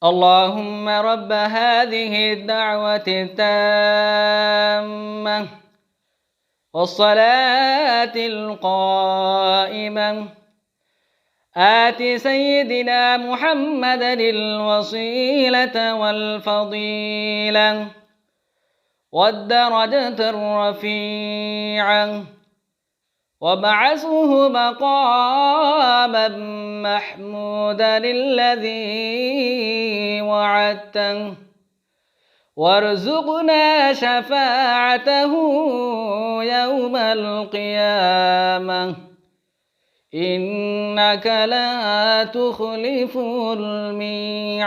اللهم رب هذه الدعوة التامة والصلاة القائمة. آت سيدنا محمدا الوصيلة والفضيلة. والدرجة الرفيعة وبعثه مقاما محمودا الذي وعدته وارزقنا شفاعته يوم القيامة. إنك لا تخلف الميعاد.